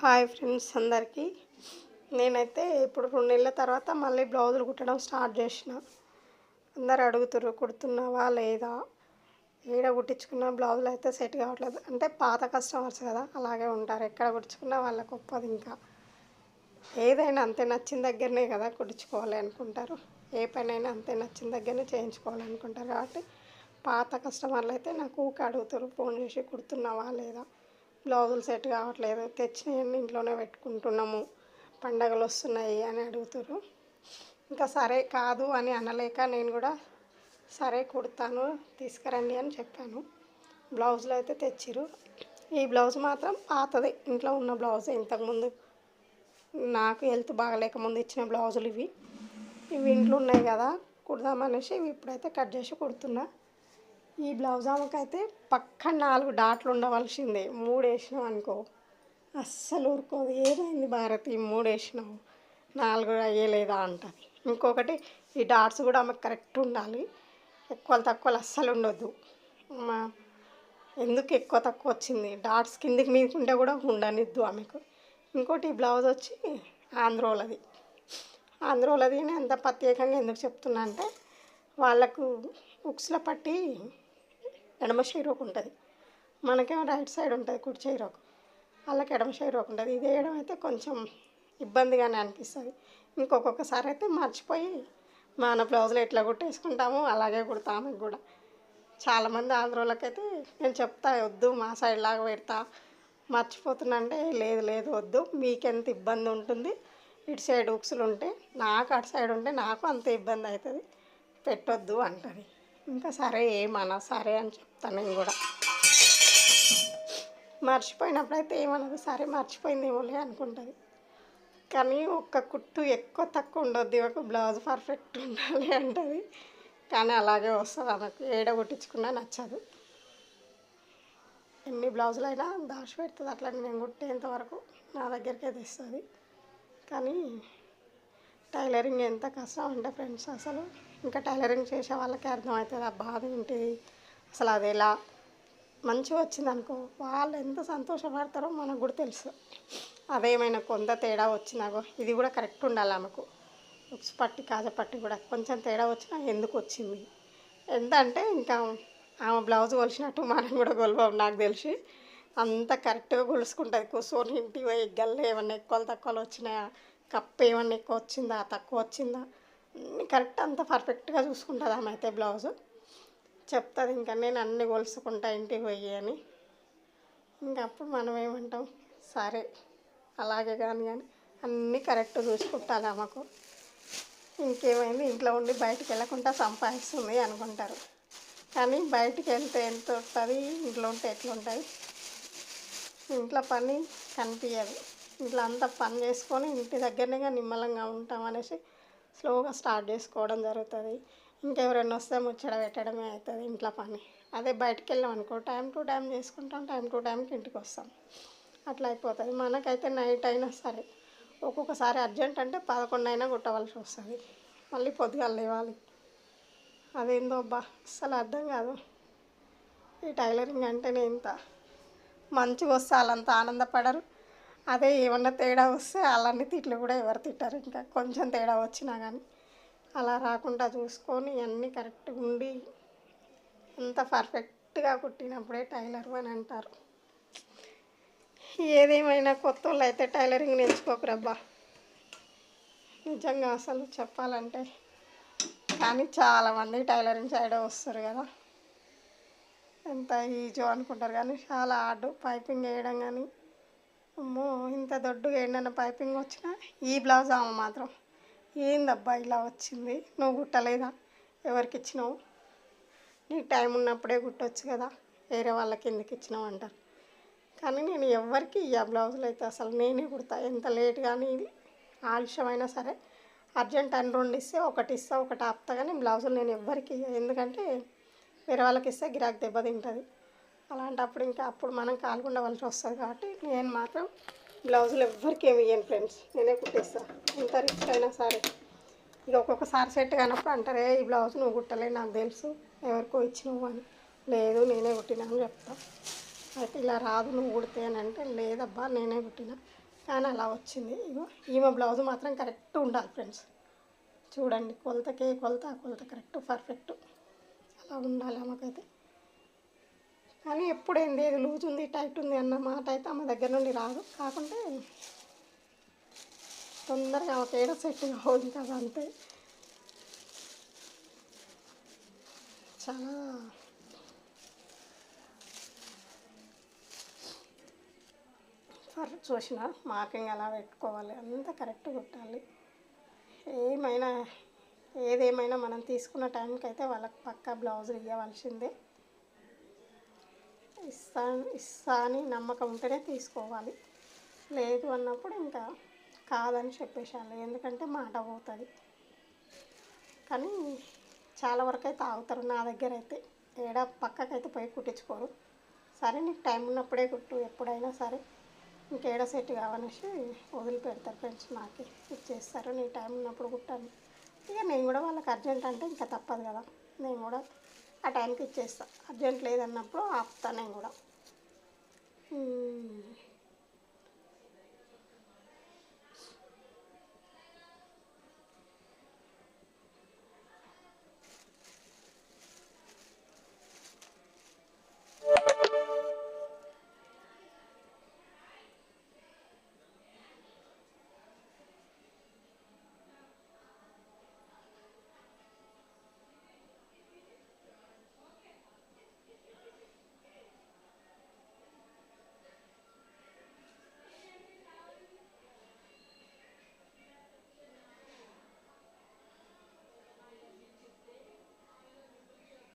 Hi friends అందరికీ. నేనైతే ఇప్పుడు రెండు నెలల తర్వాత మళ్ళీ బ్లౌజులు కుట్టడం స్టార్ట్ చేసిన. అందరు అడుగుతుర్రు కుడుతున్నావా లేదా? ఏడ కుట్టించుకున్న బ్లౌజులు అయితే సెట్ కావట్లేదు. అంటే పాత కస్టమర్స్ కదా అలాగే ఉంటారు. ఎక్కడ కుట్టించుకున్నా వాళ్ళకి గొప్పది ఇంకా. ఏదైనా అంతే నచ్చిన దగ్గరనే కదా కుట్టించుకోవాలి అనుకుంటారు. ఏ పనైనా అంతే నచ్చిన దగ్గరనే చేయించుకోవాలి అనుకుంటారు. కాబట్టి పాత కస్టమర్లు అయితే నాకు ఊక అడుగుతారు ఫోన్ చేసి కుడుతున్నావా లేదా? బ్లౌజులు సెట్ కావట్లేదు. తెచ్చినవన్నీ ఇంట్లోనే పెట్టుకుంటున్నాము. పండగలు వస్తున్నాయి అని అడుగుతారు ఇంకా సరే కాదు అని అనలేక నేను కూడా సరే కుడతాను తీసుకురండి అని చెప్పాను. బ్లౌజులు అయితే తెచ్చిరు ఈ బ్లౌజ్ మాత్రం పాతది. ఇంట్లో ఉన్న బ్లౌజ్ ఇంతకుముందు. నాకు హెల్త్ బాగలేక ముందు ఇచ్చిన బ్లౌజులు ఇవి. ఇవి ఇంట్లో ఉన్నాయి కదా కుడదామనేసి ఇవి ఇప్పుడైతే కట్ చేసి కుడుతున్నా. ఈ బ్లౌజ్ ఆమెకైతే పక్క నాలుగు డాట్లు ఉండవలసిందే. మూడు వేసినాం అనుకో. అస్సలు ఊరుకోదు. ఏమైంది భారతి? మూడు వేసినావు నాలుగు అయ్యలేదా అంటుంది ఇంకొకటి ఈ డాట్స్ కూడా ఆమెకు కరెక్ట్ ఉండాలి. ఎక్కువ తక్కువలు అస్సలు ఉండొద్దు. మా ఎందుకు ఎక్కువ తక్కువ వచ్చింది? డాట్స్ కిందికి మీదకుంటే కూడా ఉండనిద్దు ఆమెకు. ఇంకోటి బ్లౌజ్ వచ్చి ఆంధ్రోలది. ఆంధ్రోలది అని అంత ప్రత్యేకంగా ఎందుకు చెప్తున్నా అంటే వాళ్ళకు బుక్స్లో పట్టి ఎడమ షైరోకు ఉంటుంది. మనకేమో రైట్ సైడ్ ఉంటుంది కుడి షైరోకు వాళ్ళకి ఎడమ షైరోకు ఉంటుంది. ఇది వేయడం అయితే కొంచెం ఇబ్బందిగానే అనిపిస్తుంది. ఇంకొకసారి అయితే మర్చిపోయి మన బ్లౌజులు ఎట్లా కుట్టేసుకుంటామో అలాగే కుడతాము కూడా. చాలామంది ఆంధ్రోళ్ళకైతే నేను చెప్తా వద్దు మా సైడ్ లాగా పెడతా. మర్చిపోతున్నంటే లేదు లేదు వద్దు. మీకెంత ఇబ్బంది ఉంటుంది? ఇటు సైడ్ ఉక్సులు ఉంటే నాకు అటు సైడ్ ఉంటే నాకు అంత ఇబ్బంది అవుతుంది. పెట్టొద్దు అంటది. ఇంకా సరే ఏమన్నా సరే అని చెప్తాను నేను కూడా. మర్చిపోయినప్పుడైతే ఏమన్నది? సరే మర్చిపోయిందేమోలే అనుకుంటుంది. కానీ ఒక్క కుట్టు ఎక్కువ తక్కువ ఉండొద్ది ఒక బ్లౌజ్ పర్ఫెక్ట్ ఉండాలి అంటది. కానీ అలాగే వస్తుంది ఆమెకు ఏడ కుట్టించుకున్నా నచ్చదు. ఎన్ని బ్లౌజులు అయినా దాచి పెడుతుంది అట్లా నేను కుట్టేంత వరకు నా దగ్గరికే తెస్తుంది. కానీ టైలరింగ్ ఎంత కష్టం అంటే ఫ్రెండ్స్ అసలు ఇంకా టైలరింగ్ చేసే వాళ్ళకి అర్థమవుతుంది ఆ బాధ ఏంటి అసలు అది ఎలా? మంచిగా వచ్చింది అనుకో వాళ్ళు ఎంత సంతోషపడతారో మనకు కూడా తెలుసు. అదేమైనా కొంత తేడా వచ్చినాగో ఇది కూడా కరెక్ట్ ఉండాలి ఆమెకు. ఉప్స్ పట్టి కాజపట్టి కూడా కొంచెం తేడా వచ్చినా ఎందుకు వచ్చింది? ఎంత అంటే ఇంకా ఆమె బ్లౌజ్ కొలిసినట్టు మనం కూడా కొలవం నాకు తెలిసి. అంత కరెక్ట్గా కొలుసుకుంటుంది. కూర్చొని ఇంటికి పోయి గల్లు ఏమన్నా ఎక్కువ తక్కువలు వచ్చినాయా? కప్పు ఏమన్నా ఎక్కువ వచ్చిందా? తక్కువ వచ్చిందా? కరెక్ట్ అంత పర్ఫెక్ట్గా చూసుకుంటుంది ఆమె అయితే బ్లౌజ్. చెప్తుంది ఇంకా నేను అన్ని కొలుసుకుంటా ఇంటికి పోయి అని. ఇంకా అప్పుడు మనం ఏమంటాం సరే అలాగే కానీ కానీ అన్నీ కరెక్ట్ చూసుకుంటుంది ఆమెకు. ఇంకేమైంది ఇంట్లో ఉండి బయటికి వెళ్ళకుండా సంపాదిస్తుంది అనుకుంటారు. కానీ బయటికి వెళ్తే ఎంత వస్తుంది ఇంట్లో ఉంటే ఎట్లుంటుంది? ఇంట్లో పని కనిపించదు ఇంట్లో అంతా పని చేసుకొని ఇంటి దగ్గరనే నిమ్మలంగా ఉంటాం అనేసి స్లోగా స్టార్ట్ చేసుకోవడం జరుగుతుంది. ఇంకెవరైనా వస్తే ముచ్చట పెట్టడమే అవుతుంది ఇంట్లో పని. అదే బయటికి వెళ్ళాం అనుకో టైం టు టైం చేసుకుంటాం టైం టు టైంకి ఇంటికి వస్తాం. అట్లా అయిపోతుంది. మనకైతే నైట్ అయినా సరే ఒక్కొక్కసారి అర్జెంట్ అంటే పదకొండు అయినా కొట్టవలసి వస్తుంది. మళ్ళీ పొద్దుగాల లేవాలి. అదేందో అబ్బా అస్సలు అర్థం కాదు. ఈ టైలరింగ్ అంటేనే ఇంత. మంచిగా వస్తే వాళ్ళంతా ఆనందపడరు. అదే ఏమన్నా తేడా వస్తే అలాంటి తిట్లు కూడా ఎవరు తిట్టారు ఇంకా. కొంచెం తేడా వచ్చినా కానీ అలా రాకుండా చూసుకొని అన్నీ కరెక్ట్గా ఉండి అంత పర్ఫెక్ట్గా కుట్టినప్పుడే టైలర్ అని అంటారు. ఏదేమైనా కొత్త వాళ్ళు అయితే టైలరింగ్ నేర్చుకోకురబ్బా నిజంగా అసలు చెప్పాలంటే కానీ చాలామంది టైలరింగ్ సైడ్ వస్తారు కదా. ఎంత ఈజీ అనుకుంటారు కానీ చాలా హార్డ్ పైపింగ్ వేయడం కానీ అమ్మో ఇంత దొడ్డుగా ఏంటన్న పైపింగ్ వచ్చినా ఈ బ్లౌజ్ ఆమె మాత్రం. ఏందబ్బా ఇలా వచ్చింది? నువ్వు కుట్టలేదా? ఎవరికి ఇచ్చినావు? నీకు టైం ఉన్నప్పుడే కుట్టొచ్చు కదా. వేరే వాళ్ళకి ఎందుకు ఇచ్చినావు అంటారు కానీ నేను ఎవరికి ఈ బ్లౌజులు అయితే అసలు నేనే కుడతా. ఎంత లేట్ కానీ ఆలస్యమైనా సరే అర్జెంట్ అని రెండు ఇస్తే ఒకటి ఇస్తా ఒకటి ఆపుతా కానీ బ్లౌజులు నేను ఎవ్వరికి ఎందుకంటే వేరే వాళ్ళకి ఇస్తే గిరాక్ దెబ్బతింటుంది. అలాంటప్పుడు ఇంకా అప్పుడు మనం కాలుకుండవలసి వస్తుంది కాబట్టి నేను మాత్రం బ్లౌజులు ఎవ్వరికి ఏమి ఇయ్యను ఫ్రెండ్స్. నేనే కుట్టిస్తాను ఎంత రిచ్ అయినా సరే. ఇక ఒక్కొక్కసారి సెట్ కానప్పుడు అంటారే ఈ బ్లౌజ్ నువ్వు కుట్టలే నాకు తెలుసు. ఎవరికో ఇచ్చినావు అని. లేదు నేనే కుట్టినా అని చెప్తా. అయితే ఇలా రాదు నువ్వు కుడితే అని అంటే లేదబ్బా నేనే కుట్టిన. కానీ అలా వచ్చింది. ఇగో ఈమె బ్లౌజ్ మాత్రం కరెక్ట్ ఉండాలి ఫ్రెండ్స్. చూడండి కొలతకే కొలత కొలత కరెక్ట్ పర్ఫెక్ట్. అలా ఉండాలి ఆమెకైతే. కానీ ఎప్పుడు ఏంది ఏది లూజ్ ఉంది టైట్ ఉంది అన్న మాట అయితే ఆమె దగ్గర నుండి రాదు. కాకుంటే తొందరగా ఒక ఏదో సెట్ కావద్దు కదా అంతే. చాలా ఫర్ చూసిన మార్కింగ్ ఎలా పెట్టుకోవాలి అంతా కరెక్ట్ కుట్టాలి. ఏమైనా ఏదేమైనా మనం తీసుకున్న టైంకి అయితే వాళ్ళకి పక్కా బ్లౌజ్ ఇవ్వవలసిందే ఇస్తా ఇస్తా అని నమ్మకం ఉంటేనే తీసుకోవాలి. లేదు అన్నప్పుడు ఇంకా కాదని చెప్పేసాను ఎందుకంటే మాట పోతుంది. కానీ చాలా వరకు అయితే ఆగుతారు నా దగ్గర అయితే ఏడా పక్కకైతే పోయి కుట్టించుకోరు. సరే నీకు టైం ఉన్నప్పుడే కుట్టు ఎప్పుడైనా సరే. ఇంకేడ సెట్ కావనేసి వదిలిపెడతారు ఫ్రెండ్స్ నాకు ఇచ్చేస్తారు. నీ టైం ఉన్నప్పుడు కుట్టాను ఇక నేను కూడా వాళ్ళకి అర్జెంట్ అంటే ఇంకా తప్పదు కదా. నేను కూడా ఆ టైంకి ఇచ్చేస్తాను అర్జెంట్ లేదన్నప్పుడు ఆపుతానే నేను కూడా.